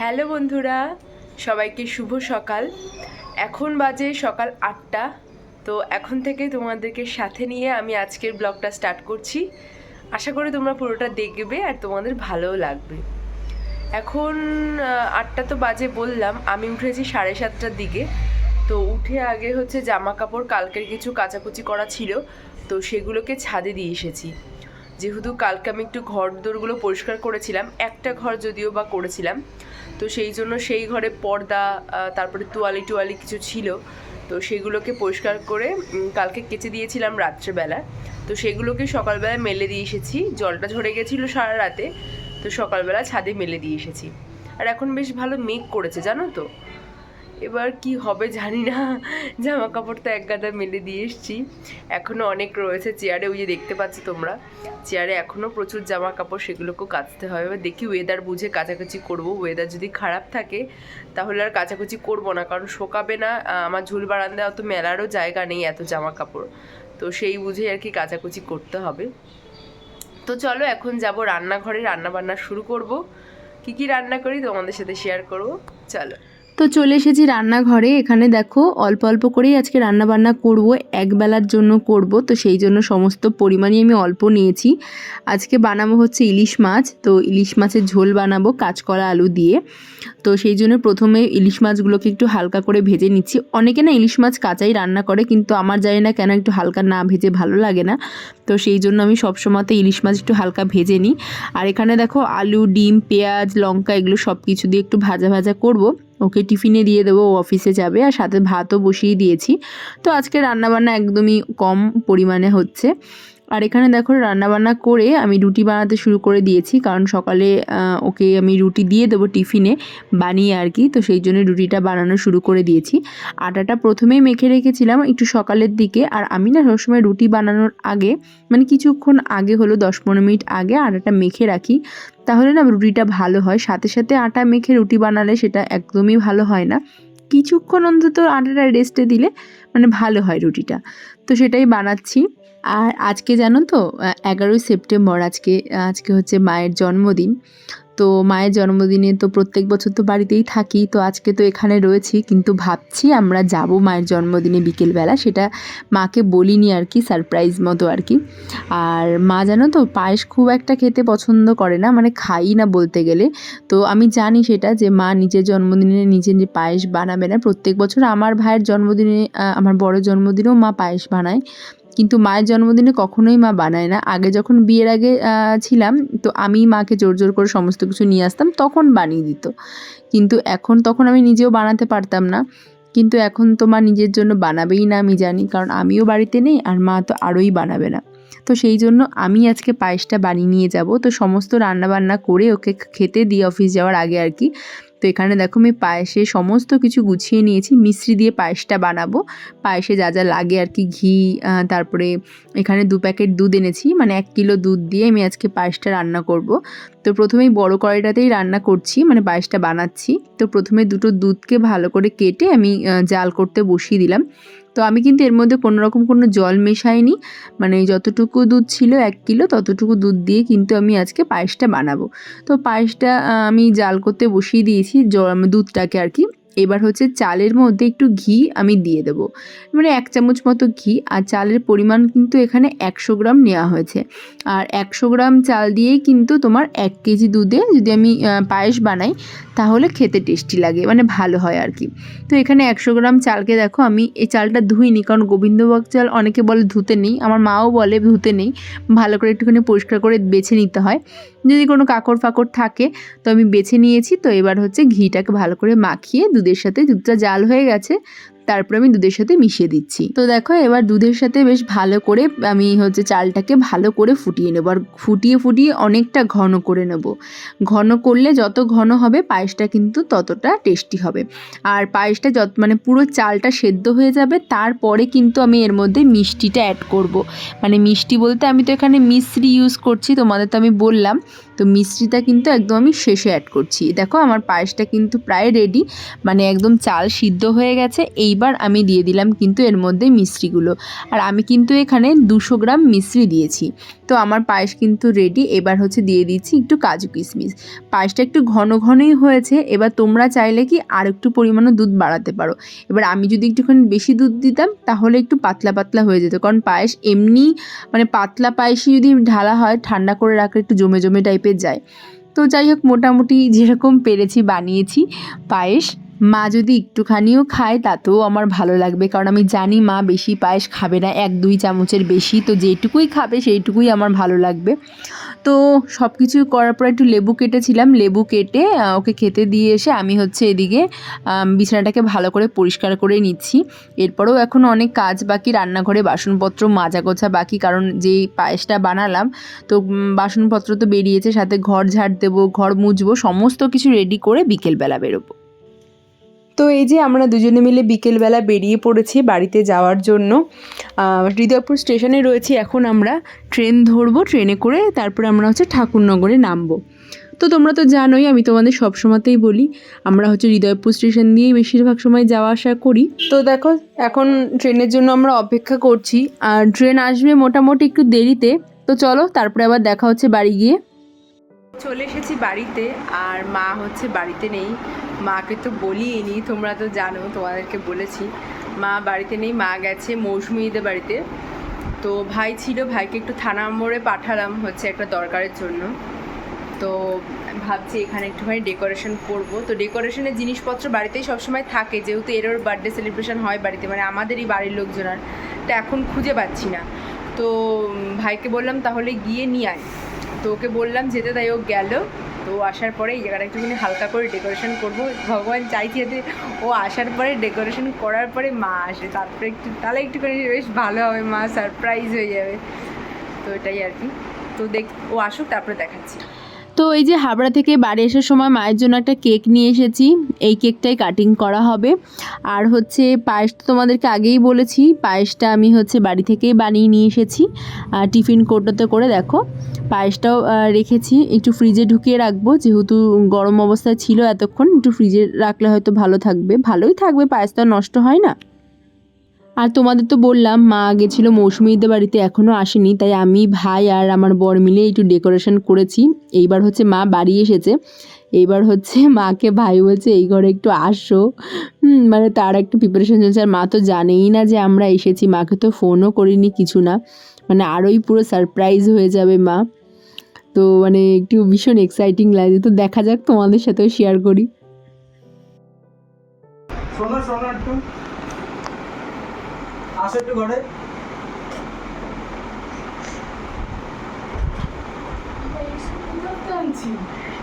Hello বন্ধুরা, সবাইকে শুভ সকাল। এখন বাজে সকাল আটটা, তো এখন থেকে তোমাদেরকে সাথে নিয়ে আমি আজকের ব্লগটা স্টার্ট করছি। আশা করি তোমরা পুরোটা দেখবে আর তোমাদের ভালোও লাগবে। এখন আটটা তো বাজে বললাম, আমি উঠেছি সাড়ে সাতটার দিকে। তো উঠে আগে হচ্ছে জামা কাপড় কালকের কিছু কাচাকুচি করা ছিল, তো সেগুলোকে ছাদে দিয়ে এসেছি। যেহেতু কালকে আমি একটু ঘর দোরগুলো পরিষ্কার করেছিলাম, একটা ঘর যদিও বা করেছিলাম তো সেই জন্য সেই ঘরে পর্দা তারপরে তোয়ালি টোয়ালি কিছু ছিল। তো সেগুলোকে পরিষ্কার করে কালকে কেচে দিয়েছিলাম রাত্রেবেলা। তো সেগুলোকে সকালবেলা মেলে দিয়ে এসেছি। জলটা ঝরে গেছিল সারা রাতে। তো সকালবেলা ছাদে মেলে দিয়ে এসেছি। আর এখন বেশ ভালো মেঘ করেছে, জানো তো? এবার কি হবে জানি না। জামা কাপড় তো এক গাদা মেলে দিয়ে এসছি। এখনও অনেক রয়েছে চেয়ারে, ওই যে দেখতে পাচ্ছ তোমরা। চেয়ারে এখনও প্রচুর জামা কাপড় সেগুলোকেও কাচতে হবে এবার দেখি ওয়েদার বুঝে কাচাকুচি করব। ওয়েদার যদি খারাপ থাকে, তাহলে আর কাচাকুচি করব না। কারণ শোকাবে না আমার ঝুল বারান্দায় অত মেলারও জায়গা নেই এত জামা কাপড় তো সেই বুঝে আর কি কাচাকুচি করতে হবে। তো চলো এখন যাব রান্নাঘরে। রান্না বান্না শুরু করব। কি কি রান্না করি তোমাদের সাথে শেয়ার করব? চলো। তো চলে এসেছি রান্নাঘরে। এখানে দেখো, অল্প অল্প করেই আজকে রান্না বান্না করব এক বেলার জন্য করব। তো সেই জন্য সমস্ত পরিমাণই আমি অল্প নিয়েছি। আজকে বানাবো হচ্ছে ইলিশ মাছ। তো ইলিশ মাছের ঝোল বানাবো কাঁচকলা আলু দিয়ে। তো সেই জন্য প্রথমে ইলিশ মাছগুলোকে একটু হালকা করে ভেজে নিচ্ছি। অনেকে না ইলিশ মাছ কাঁচাই রান্না করে, কিন্তু আমার জানি না কেন একটু হালকা না ভেজে ভালো লাগে না। তো সেই জন্য আমি সবসময়তে ইলিশ মাছ একটু হালকা ভেজে নিই। আর এখানে দেখো আলু, ডিম, পেঁয়াজ, লঙ্কা এগুলো সব কিছু দিয়ে একটু ভাজা ভাজা করব। ওকে টিফিনে দিয়ে দেবো, ও অফিসে যাবে আর সাথে ভাতও বসিয়ে দিয়েছি। তো আজকে রান্নাবান্না একদমই কম পরিমাণে হচ্ছে। আর এখানে দেখো রান্নাবান্না করে আমি রুটি বানাতে শুরু করে দিয়েছি। কারণ সকালে ওকে আমি রুটি দিয়ে দেবো টিফিনে বানিয়ে আর কি। তো সেই জন্য রুটিটা বানানো শুরু করে দিয়েছি। আটাটা প্রথমেই মেখে রেখেছিলাম একটু সকালের দিকে। আর আমি না সবসময় রুটি বানানোর আগে মানে কিছুক্ষণ আগে হলো দশ পনেরো মিনিট আগে আটাটা মেখে রাখি। তাহলে না রুটিটা ভালো হয়। সাথে সাথে আটা মেখে রুটি বানালে সেটা একদমই ভালো হয় না। কিছুক্ষণ অন্তত আটাটা রেস্টে দিলে মানে ভালো হয় রুটিটা। তো সেটাই বানাচ্ছি। আর আজকে জানো তো এগারোই সেপ্টেম্বর, আজকে আজকে হচ্ছে মায়ের জন্মদিন। তো মায়ের জন্মদিনে তো প্রত্যেক বছর তো বাড়িতেই থাকি, তো আজকে তো এখানে রয়েছি। কিন্তু ভাবছি আমরা যাব মায়ের জন্মদিনে বিকেলবেলা, সেটা মাকে বলিনি আর কি সারপ্রাইজ মতো আর কি। আর মা জানো তো, পায়েস খুব একটা খেতে পছন্দ করে না মানে খাই না বলতে গেলে। তো আমি জানি সেটা যে মা নিজের জন্মদিনে নিজে যে পায়েস বানাবে না, প্রত্যেক বছর আমার ভাইয়ের জন্মদিনে আমার বড় জন্মদিনেও মা পায়েস বানায়। কিন্তু মায়ের জন্মদিনে কখনোই মা বানায় না। আগে যখন বিয়ের আগে ছিলাম, তো আমি মাকে জোর জোর করে সমস্ত কিছু নিয়ে আসতাম, তখন বানিয়ে দিত। কিন্তু এখন তখন আমি নিজেও বানাতে পারতাম না। কিন্তু এখন তো মা নিজের জন্য বানাবেই না, আমি জানি, কারণ আমিও বাড়িতে নেই আর মা তো আরোই বানাবে না। তো সেই জন্য আমি আজকে পায়েসটা বানিয়ে নিয়ে যাব। তো সমস্ত রান্না বান্না করে ওকে খেতে দিয়ে অফিস যাওয়ার আগে আর কি তো এখানে দেখো আমি পায়েসে সমস্ত কিছু গুছিয়ে নিয়েছি। মিশ্রি দিয়ে পায়েসটা বানাবো। পায়েসে যা যা লাগে আর কি, ঘি তারপরে এখানে দু প্যাকেট দুধ এনেছি। মানে এক কিলো দুধ দিয়ে আমি আজকে পায়েসটা রান্না করব। তো প্রথমেই বড় কড়াইটাতেই রান্না করছি মানে পায়েসটা বানাচ্ছি। তো প্রথমে দুটো দুধকে ভালো করে কেটে আমি জাল করতে বসিয়ে দিলাম। তো আমি কিন্তু এর মধ্যে কোনো রকম কোনো জল মেশাইনি। মানে যতটুকু দুধ ছিল এক কিলো, ততটুকু দুধ দিয়ে কিন্তু আমি আজকে পায়েসটা বানাবো। তো পায়েসটা আমি জাল করতে বসিয়ে দিয়েছি দুধটাকে আর কি। এবার হচ্ছে চালের মধ্যে একটু ঘি আমি দিয়ে দেবো। মানে এক চামচ মতো ঘি আর চালের পরিমাণ কিন্তু এখানে একশো গ্রাম নেওয়া হয়েছে। আর একশো গ্রাম চাল দিয়েই কিন্তু তোমার এক কেজি দুধে যদি আমি পায়েস বানাই তাহলে খেতে টেস্টি লাগে মানে ভালো হয় আর কি। তো এখানে একশো গ্রাম চালকে দেখো আমি এই চালটা ধুইনি, কারণ গোবিন্দভোগ চাল অনেকে বলে ধুতে নেই, আমার মাও বলে ধুতে নেই। ভালো করে একটুখানি পরিষ্কার করে বেছে নিতে হয়। যদি কোনো কাকড় ফাকড় থাকে, তো আমি বেছে নিয়েছি। তো এবার হচ্ছে ঘিটাকে ভালো করে মাখিয়ে দুধের সাথে দুধটা জাল হয়ে গেছে। তারপর আমি দুধের সাথে মিশিয়ে দিচ্ছি। তো দেখো, এবার দুধের সাথে বেশ ভালো করে আমি হচ্ছে চালটাকে ভালো করে ফুটিয়ে নেব। আর ফুটিয়ে ফুটিয়ে অনেকটা ঘন করে নেব। ঘন করলে যত ঘন হবে, পায়েসটা কিন্তু ততটা টেস্টি হবে। আর পায়েসটা যত মানে পুরো চালটা সেদ্ধ হয়ে যাবে, তারপরে কিন্তু আমি এর মধ্যে মিষ্টিটা অ্যাড করব। মানে মিষ্টি বলতে আমি তো এখানে মিশ্রি ইউজ করছি, তোমাদের তো আমি বললাম। তো মিষ্টিটা কিন্তু একদম আমি শেষে অ্যাড করছি। দেখো আমার পায়েসটা কিন্তু প্রায় রেডি মানে একদম চাল সিদ্ধ হয়ে গেছে। এইবার আমি দিয়ে দিলাম কিন্তু এর মধ্যে মিষ্টিগুলো আর আমি কিন্তু এখানে দুশো গ্রাম মিশ্রি দিয়েছি। তো আমার পায়েস কিন্তু রেডি এবার হচ্ছে দিয়ে দিচ্ছি একটু কাজু কিশমিশ। পায়েসটা একটু ঘন ঘনই হয়েছে, এবার তোমরা চাইলে কি আর একটু পরিমাণে দুধ বাড়াতে পারো। এবার আমি যদি একটুখানি বেশি দুধ দিতাম, তাহলে একটু পাতলা পাতলা হয়ে যেত, কারণ পায়েস এমনি মানে পাতলা পায়েসই যদি ঢালা হয়, ঠান্ডা করে রাখলে একটু জমে জমে টাইপের যায়। তো যাই হোক, মোটামুটি যেরকম পেরেছি বানিয়েছি পায়েস। মা যদি একটুখানিও খায়, তাতেও আমার ভালো লাগবে। কারণ আমি জানি মা বেশি পায়েস খাবে না, এক দুই চামচের বেশি। তো যেটুকুই খাবে, সেইটুকুই আমার ভালো লাগবে। তো সব কিছু করার পর একটু লেবু কেটেছিলাম। লেবু কেটে ওকে খেতে দিয়ে এসে আমি হচ্ছে এদিকে বিছানাটাকে ভালো করে পরিষ্কার করে নিচ্ছি। এরপরেও এখন অনেক কাজ বাকি, রান্নাঘরে বাসনপত্র মাজা গোছা বাকি। কারণ যেই পায়েসটা বানালাম, তো বাসনপত্র তো বেরিয়েছে, সাথে ঘর ঝাড় দেবো, ঘর মুছবো, সমস্ত কিছু রেডি করে বিকেলবেলা বেরোবো। তো এই যে আমরা দুজনে মিলে বিকেলবেলা বেরিয়ে পড়েছি বাড়িতে যাওয়ার জন্য হৃদয়পুর স্টেশনে রয়েছি, এখন আমরা ট্রেন ধরবো, ট্রেনে করে তারপরে আমরা হচ্ছে ঠাকুরনগরে নামবো। তো তোমরা তো জানোই, আমি তোমাদের সব সময়তেই বলি, আমরা হচ্ছে হৃদয়পুর স্টেশন দিয়েই বেশিরভাগ সময় যাওয়া আসা করি। তো দেখো, এখন ট্রেনের জন্য আমরা অপেক্ষা করছি, আর ট্রেন আসবে মোটামুটি একটু দেরিতে, তো চলো তারপরে আবার দেখা হচ্ছে বাড়ি গিয়ে। চলে এসেছি বাড়িতে আর মা হচ্ছে বাড়িতে নেই। মাকে তো বলিনি তোমরা তো জানো, তোমাদেরকে বলেছি। মা বাড়িতে নেই, মা গেছে মৌসুমিদের বাড়িতে। তো ভাই ছিল, ভাইকে একটু থানা মোড়ে পাঠালাম হচ্ছে একটা দরকারের জন্য। তো ভাবছি এখানে একটুখানি ডেকোরেশন করব। তো ডেকোরেশনের জিনিসপত্র বাড়িতেই সবসময় থাকে, যেহেতু এর ওর বার্থডে সেলিব্রেশন হয় বাড়িতে মানে আমাদেরই বাড়ির লোকজনের তো এখন খুঁজে পাচ্ছি না। তো ভাইকে বললাম তাহলে গিয়ে নিয়ে আয়। তো ওকে বললাম যেতে, তাই ও গেল। তো আসার পরে এই জায়গাটা একটুখানি হালকা করে ডেকোরেশন করব। ভগবান চাইছি যাতে ও আসার পরে ডেকোরেশন করার পরে মা আসে। তারপরে একটু, তাহলে একটুখানি বেশ ভালো হবে মা সারপ্রাইজ হয়ে যাবে। তো এটাই আর কি। তো দেখ, ও আসুক, তারপরে দেখাচ্ছি। তো এই যে হাবড়া থেকে বাড়ি আসার সময় মায়ের জন্য একটা কেক নিয়ে এসেছি। এই কেকটাই কাটিং করা হবে। আর হচ্ছে পায়েস তো তোমাদেরকে আগেই বলেছি, পায়েসটা আমি হচ্ছে বাড়ি থেকেই বানিয়ে নিয়ে এসেছি। টিফিন কৌটোতে করে দেখো, পায়েসটাও রেখেছি। একটু ফ্রিজে ঢুকিয়ে রাখব, যেহেতু গরম অবস্থায় ছিল এতক্ষণ, একটু ফ্রিজে রাখলে হয়তো ভালো থাকবে। ভালোই থাকবে, পায়েসটা নষ্ট হয় না। আর তোমাদের তো বললাম, মা গেছিল মৌসুমীদের বাড়িতে এখনও আসেনি, তাই আমি, ভাই আর আমার বর মিলে একটু ডেকোরেশন করেছি। এইবার হচ্ছে মা বাড়ি এসেছে, এইবার হচ্ছে মাকে ভাই বলছে, এই ঘরে একটু আসো। মানে তার একটু প্রিপারেশন চলছে, আর মা তো জানেই না যে আমরা এসেছি, মাকে তো ফোনও করিনি কিছু না মানে আরোই পুরো সারপ্রাইজ হয়ে যাবে মা। তো মানে একটু ভীষণ এক্সাইটিং লাগে, তো দেখা যাক তোমাদের সাথেও শেয়ার করি। শোনো শোনো আসো একটু ঘরে।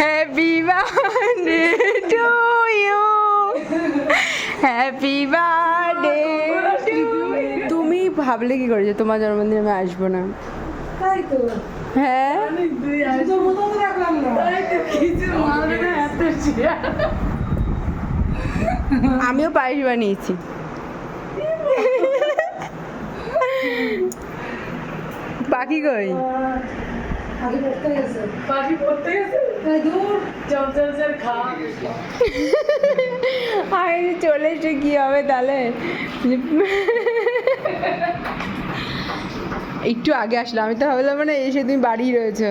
Happy birthday to you happy birthday তুমি ভাবলে কি করে যে তোমার জন্মদিনে আমি আসব না? হ্যাঁ? আমিও পায়েস বানিয়েছি। পাখি কই? আমি চলে এসে কি হবে তাহলে? একটু আগে আসলাম আমি তো ভাবলাম মানে এসে তুমি বাড়ি রয়েছে।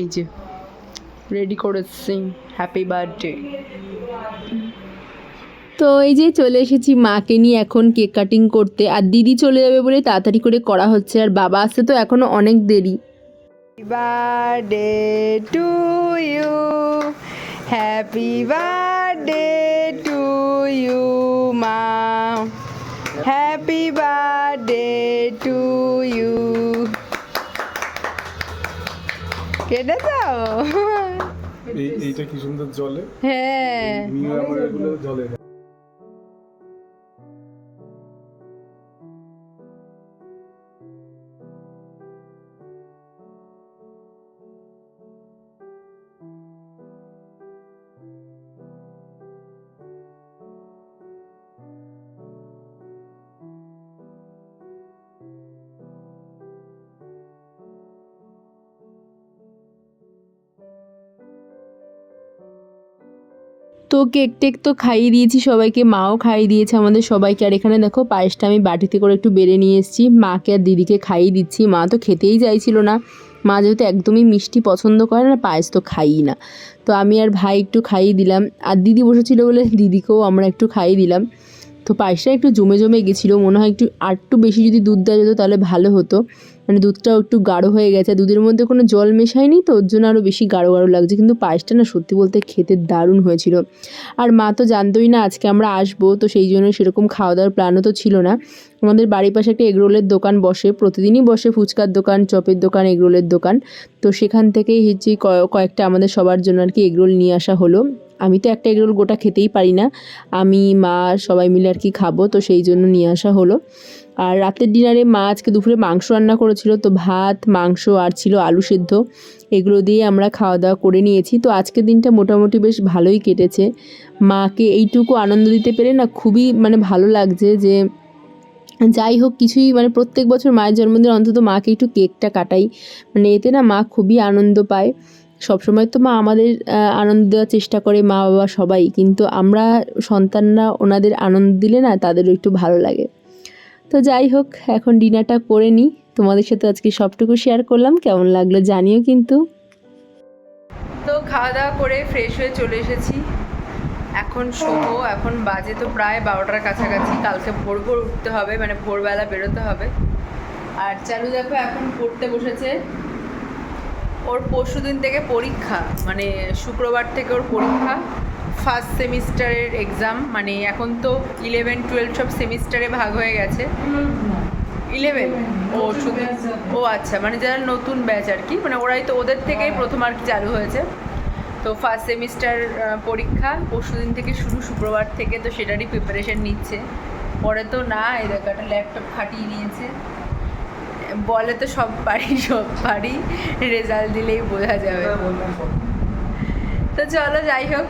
এই যে রেডি করেছি। হ্যাপি বার্থডে তো এই যে চলে এসেছি মাকে নিয়ে এখন কেক কাটিং করতে আর দিদি চলে যাবে বলে তাড়াতাড়ি করে করা হচ্ছে আর বাবা আসতে তো এখনও অনেক দেরি। Birthday to you happy birthday to you মা হ্যাপি বার্থডে টু ইউ কেটে দাও এইটা কি সুন্দর জলে? হ্যাঁ। জলে। তো কেক টেক তো খাইয়ে দিয়েছি, সবাইকে মাও খাইয়ে দিয়েছে আমাদের সবাইকে। আর এখানে দেখো পায়েসটা আমি বাটিতে করে একটু বেড়ে নিয়ে এসেছি। মাকে আর দিদিকে খাইয়ে দিচ্ছি। মা তো খেতেই চাইছিল না। মা যেহেতু একদমই মিষ্টি পছন্দ করে না, পায়েস তো খাইই না। তো আমি আর ভাই একটু খাইয়ে দিলাম। আর দিদি বসেছিল বলে দিদিকেও আমরা একটু খাইয়ে দিলাম। তো পায়েসটা একটু জমে জমে গেছিল। মনে হয় একটু, আর একটু বেশি যদি দুধ দেওয়া যেত তাহলে ভালো হতো। মানে দুধটাও একটু গাঢ় হয়ে গেছে। দুধের মধ্যে কোনো জল মেশায়নি তো, ওর জন্য আরও বেশি গাঢ় গাঢ় লাগছে। কিন্তু পায়েসটা না সত্যি বলতে খেতে দারুণ হয়েছিল। আর মা তো জানতোই না আজকে আমরা আসব, তো সেই জন্য সেরকম খাওয়া দাওয়ার প্ল্যানও তো ছিল না। আমাদের বাড়ির পাশে একটা এগরোলের দোকান বসে, প্রতিদিনই বসে ফুচকার দোকান, চপের দোকান, এগরোলের দোকান। তো সেখান থেকেই হচ্ছে কয়েকটা আমাদের সবার জন্য আর কি এগরোল নিয়ে আসা হলো। আমি তো একটা এগরোল গোটা খেতেই পারি না। আমি, মা সবাই মিলে আর কি খাব, তো সেই জন্য নিয়ে আসা হলো। আর রাতের ডিনারে মা আজকে দুপুরে মাংস রান্না করেছিল, তো ভাত, মাংস আর ছিল আলু সেদ্ধ। এগুলো দিয়ে আমরা খাওয়া দাওয়া করে নিয়েছি। তো আজকের দিনটা মোটামুটি বেশ ভালোই কেটেছে। মাকে এইটুকু আনন্দ দিতে পেরে না খুবই মানে ভালো লাগছে যে, যাই হোক কিছুই মানে প্রত্যেক বছর মায়ের জন্মদিন অন্তত মাকে একটু কেকটা কাটাই। মানে এতে না মা খুবই আনন্দ পায়। সবসময় তো মা আমাদের আনন্দ দেওয়ার চেষ্টা করে মা, বাবা সবাই। কিন্তু আমরা সন্তানরা ওনাদের আনন্দ দিলে না তাদেরও একটু ভালো লাগে। তো যাই হোক, এখন ডিনারটা করে নিই তোমাদের সাথে আজকে সবটুকু শেয়ার করলাম। কেমন লাগল জানিও কিন্তু। তো খাওয়া দাওয়া করে ফ্রেশ হয়ে চলে এসেছি। এখন শোবো, এখন বাজে তো প্রায় বারোটার কাছাকাছি। কালকে ভোর ভোর উঠতে হবে মানে ভোরবেলা বেরোতে হবে। আর চালু দেখো এখন পড়তে বসেছে। ওর পরশু দিন থেকে পরীক্ষা মানে শুক্রবার থেকে ওর পরীক্ষা ফার্স্ট সেমিস্টারের এক্সাম মানে এখন তো ইলেভেন টুয়েলভ সব সেমিস্টারে ভাগ হয়ে গেছে। ইলেভেন ও শুধু ও আচ্ছা মানে যারা নতুন ব্যাচ আর কি মানে ওরাই তো ওদের থেকেই প্রথম আর কি চালু হয়েছে। তো ফার্স্ট সেমিস্টার পরীক্ষা, পরশু দিন থেকে শুরু, শুক্রবার থেকে তো সেটারই প্রিপারেশন নিচ্ছে। পরে তো না, এই দেখো একটা ল্যাপটপ খাটিয়ে নিয়েছে। বলে তো সব পারি সব পারি রেজাল্ট দিলেই বোঝা যাবে। তো চলো যাই হোক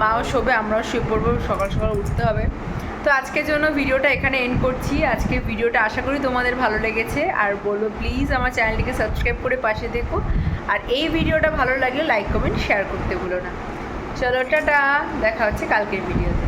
মাও শোবে আমরাও শুয়ে পড়ব সকাল সকাল উঠতে হবে। তো আজকের জন্য ভিডিওটা এখানে এন্ড করছি। আজকের ভিডিওটা আশা করি তোমাদের ভালো লেগেছে। আর বলব প্লিজ আমার চ্যানেলটিকে সাবস্ক্রাইব করে পাশে দেখো। আর এই ভিডিওটা ভালো লাগলে লাইক কমেন্ট শেয়ার করতে ভুলো না। চলো টাটা। দেখা হচ্ছে কালকের ভিডিওতে